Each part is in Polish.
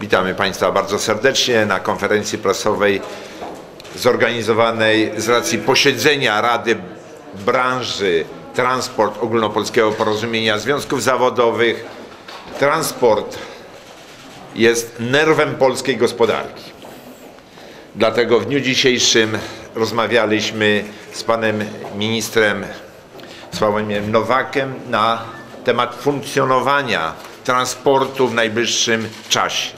Witamy Państwa bardzo serdecznie na konferencji prasowej zorganizowanej z racji posiedzenia Rady Branży Transport Ogólnopolskiego Porozumienia Związków Zawodowych. Transport jest nerwem polskiej gospodarki. Dlatego w dniu dzisiejszym rozmawialiśmy z panem ministrem Sławomirem Nowakiem na temat funkcjonowania transportu w najbliższym czasie.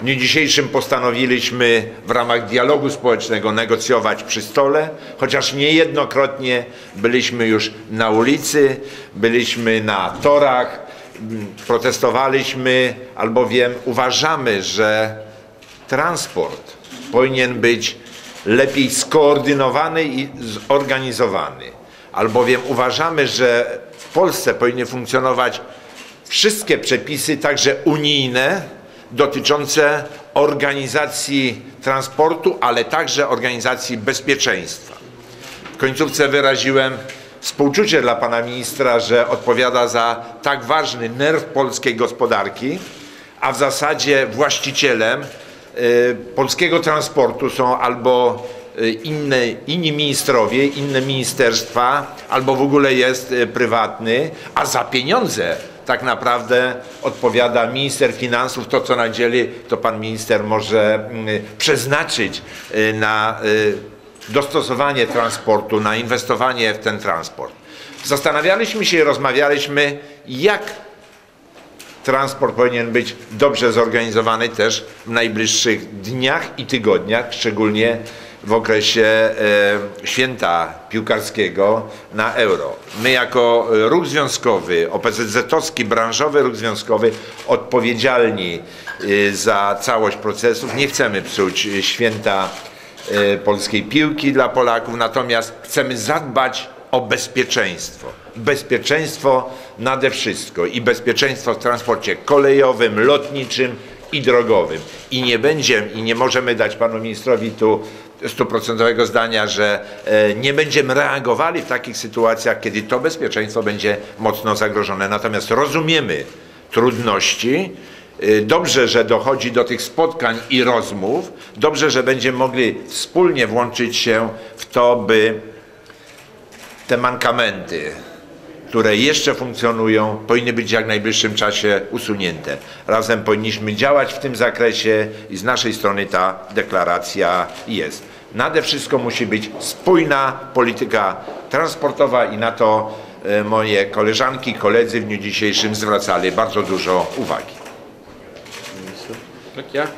W dniu dzisiejszym postanowiliśmy w ramach dialogu społecznego negocjować przy stole, chociaż niejednokrotnie byliśmy już na ulicy, byliśmy na torach, m, protestowaliśmy, albowiem uważamy, że transport powinien być lepiej skoordynowany i zorganizowany. Albowiem uważamy, że w Polsce powinny funkcjonować wszystkie przepisy, także unijne, dotyczące organizacji transportu, ale także organizacji bezpieczeństwa. W końcówce wyraziłem współczucie dla pana ministra, że odpowiada za tak ważny nerw polskiej gospodarki, a w zasadzie właścicielem y, polskiego transportu są albo y, inne, inni ministrowie, inne ministerstwa, albo w ogóle jest y, prywatny, a za pieniądze tak naprawdę odpowiada minister finansów. To, co nadzieli, to pan minister może mm, przeznaczyć y, na y, dostosowanie transportu, na inwestowanie w ten transport. Zastanawialiśmy się i rozmawialiśmy, jak transport powinien być dobrze zorganizowany też w najbliższych dniach i tygodniach, szczególnie w okresie e, święta piłkarskiego na euro. My jako ruch związkowy, OPZZ-owski, branżowy ruch związkowy, odpowiedzialni e, za całość procesów, nie chcemy psuć święta e, polskiej piłki dla Polaków, natomiast chcemy zadbać o bezpieczeństwo. Bezpieczeństwo nade wszystko i bezpieczeństwo w transporcie kolejowym, lotniczym i drogowym. I nie będziemy i nie możemy dać panu ministrowi tu stuprocentowego zdania, że e, nie będziemy reagowali w takich sytuacjach, kiedy to bezpieczeństwo będzie mocno zagrożone. Natomiast rozumiemy trudności, Y, Dobrze, że dochodzi do tych spotkań i rozmów. Dobrze, że będziemy mogli wspólnie włączyć się w to, by te mankamenty, które jeszcze funkcjonują, powinny być w jak najbliższym czasie usunięte. Razem powinniśmy działać w tym zakresie i z naszej strony ta deklaracja jest. Nade wszystko musi być spójna polityka transportowa i na to e, moje koleżanki koledzy w dniu dzisiejszym zwracali bardzo dużo uwagi. Tak, ja. E,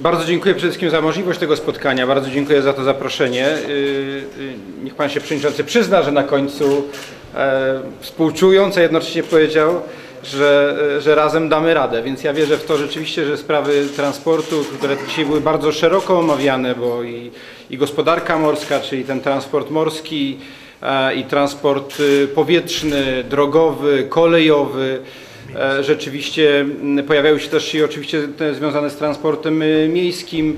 Bardzo dziękuję przede wszystkim za możliwość tego spotkania, bardzo dziękuję za to zaproszenie. Y, Niech Pan się Przewodniczący przyzna, że na końcu e, współczując, a jednocześnie powiedział, że, e, że razem damy radę, więc ja wierzę w to rzeczywiście, że sprawy transportu, które dzisiaj były bardzo szeroko omawiane, bo i, i gospodarka morska, czyli ten transport morski, e, i transport y, powietrzny, drogowy, kolejowy, E, Rzeczywiście pojawiały się też i oczywiście te związane z transportem y, miejskim.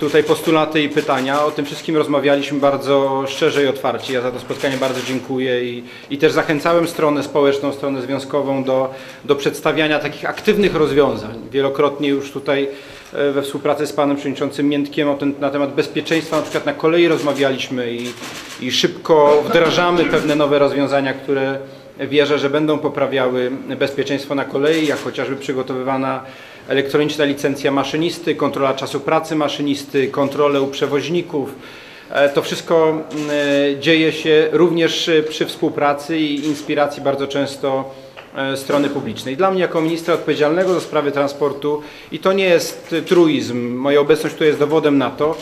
Tutaj postulaty i pytania. O tym wszystkim rozmawialiśmy bardzo szczerze i otwarcie. Ja za to spotkanie bardzo dziękuję i, i też zachęcałem stronę społeczną, stronę związkową do, do przedstawiania takich aktywnych rozwiązań. Wielokrotnie już tutaj e, we współpracy z panem przewodniczącym Miętkiem o ten, na temat bezpieczeństwa na przykład na kolei rozmawialiśmy i, i szybko wdrażamy pewne nowe rozwiązania, które wierzę, że będą poprawiały bezpieczeństwo na kolei, jak chociażby przygotowywana elektroniczna licencja maszynisty, kontrola czasu pracy maszynisty, kontrole u przewoźników. E, To wszystko mm, e, dzieje się również e, przy współpracy i inspiracji bardzo często strony publicznej. Dla mnie jako ministra odpowiedzialnego za sprawy transportu i to nie jest truizm, moja obecność tu jest dowodem na to,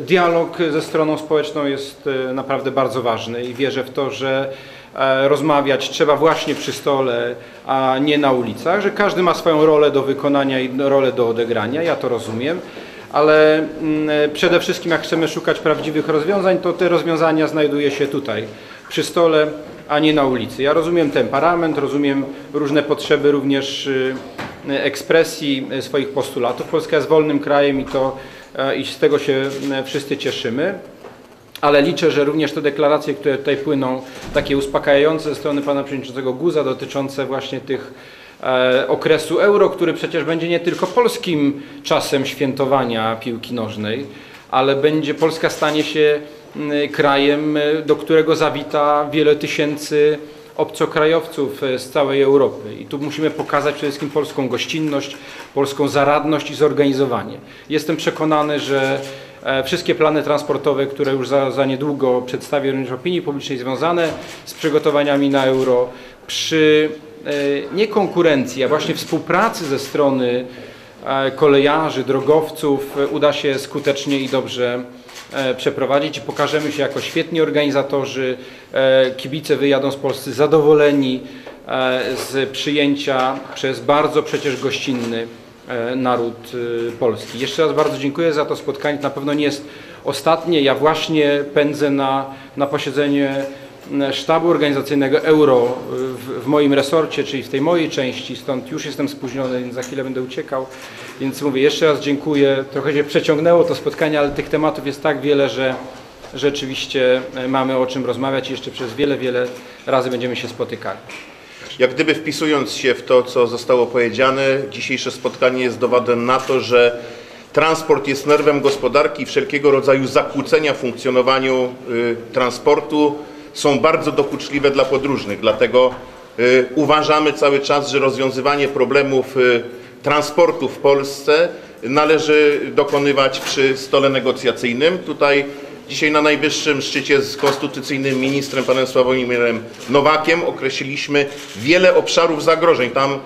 dialog ze stroną społeczną jest naprawdę bardzo ważny i wierzę w to, że rozmawiać trzeba właśnie przy stole, a nie na ulicach, że każdy ma swoją rolę do wykonania i rolę do odegrania, ja to rozumiem, ale mm, e, przede wszystkim jak chcemy szukać prawdziwych rozwiązań, to te rozwiązania znajduje się tutaj, przy stole, a nie na ulicy. Ja rozumiem temperament, rozumiem różne potrzeby również y, ekspresji y, swoich postulatów. Polska jest wolnym krajem i to e, i z tego się e, wszyscy cieszymy. Ale liczę, że również te deklaracje, które tutaj płyną, takie uspokajające ze strony pana przewodniczącego Guza, dotyczące właśnie tych e, okresu euro, który przecież będzie nie tylko polskim czasem świętowania piłki nożnej, ale będzie Polska stanie się mm, krajem, e, do którego zawita wiele tysięcy obcokrajowców e, z całej Europy. I tu musimy pokazać przede wszystkim polską gościnność, polską zaradność i zorganizowanie. Jestem przekonany, że e, wszystkie plany transportowe, które już za, za niedługo przedstawię również opinii publicznej związane z przygotowaniami na euro, przy e, nie konkurencji, a właśnie współpracy ze strony kolejarzy, drogowców uda się skutecznie i dobrze przeprowadzić i pokażemy się jako świetni organizatorzy. E, Kibice wyjadą z Polski zadowoleni e, z przyjęcia przez bardzo przecież gościnny e, naród polski. Jeszcze raz bardzo dziękuję za to spotkanie. Na pewno nie jest ostatnie. Ja właśnie pędzę na, na posiedzenie sztabu organizacyjnego Euro w, w moim resorcie, czyli w tej mojej części, stąd już jestem spóźniony, więc za chwilę będę uciekał. Więc mówię, jeszcze raz dziękuję. Trochę się przeciągnęło to spotkanie, ale tych tematów jest tak wiele, że rzeczywiście e, mamy o czym rozmawiać i jeszcze przez wiele, wiele razy będziemy się spotykali. Jak gdyby wpisując się w to, co zostało powiedziane, dzisiejsze spotkanie jest dowodem na to, że transport jest nerwem gospodarki i wszelkiego rodzaju zakłócenia w funkcjonowaniu y, transportu są bardzo dokuczliwe dla podróżnych. Dlatego y, uważamy cały czas, że rozwiązywanie problemów y, transportu w Polsce należy dokonywać przy stole negocjacyjnym. Tutaj Dzisiaj na najwyższym szczycie z konstytucyjnym ministrem panem Sławomirem Nowakiem określiliśmy wiele obszarów zagrożeń. Tam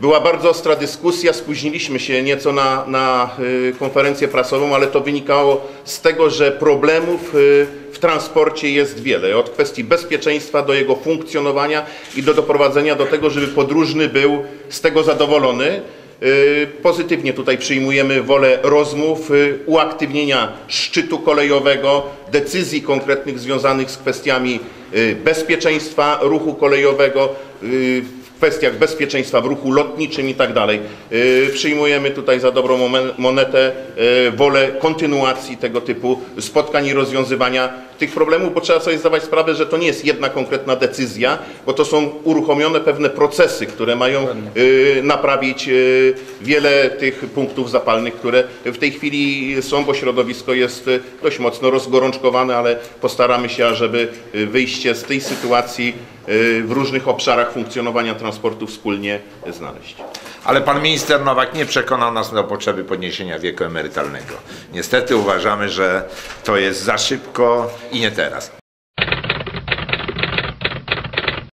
była bardzo ostra dyskusja, spóźniliśmy się nieco na, na y, konferencję prasową, ale to wynikało z tego, że problemów y, w transporcie jest wiele. Od kwestii bezpieczeństwa do jego funkcjonowania i do doprowadzenia do tego, żeby podróżny był z tego zadowolony. Y, Pozytywnie tutaj przyjmujemy wolę rozmów, y, uaktywnienia szczytu kolejowego, decyzji konkretnych związanych z kwestiami y, bezpieczeństwa ruchu kolejowego, w kwestiach bezpieczeństwa w ruchu lotniczym i tak dalej. Przyjmujemy tutaj za dobrą monetę wolę kontynuacji tego typu spotkań i rozwiązywania tych problemów, bo trzeba sobie zdawać sprawę, że to nie jest jedna konkretna decyzja, bo to są uruchomione pewne procesy, które mają y, naprawić y, wiele tych punktów zapalnych, które w tej chwili są, bo środowisko jest y, dość mocno rozgorączkowane, ale postaramy się, ażeby y, wyjście z tej sytuacji y, w różnych obszarach funkcjonowania transportu wspólnie znaleźć. Ale pan minister Nowak nie przekonał nas do potrzeby podniesienia wieku emerytalnego. Niestety uważamy, że to jest za szybko i nie teraz.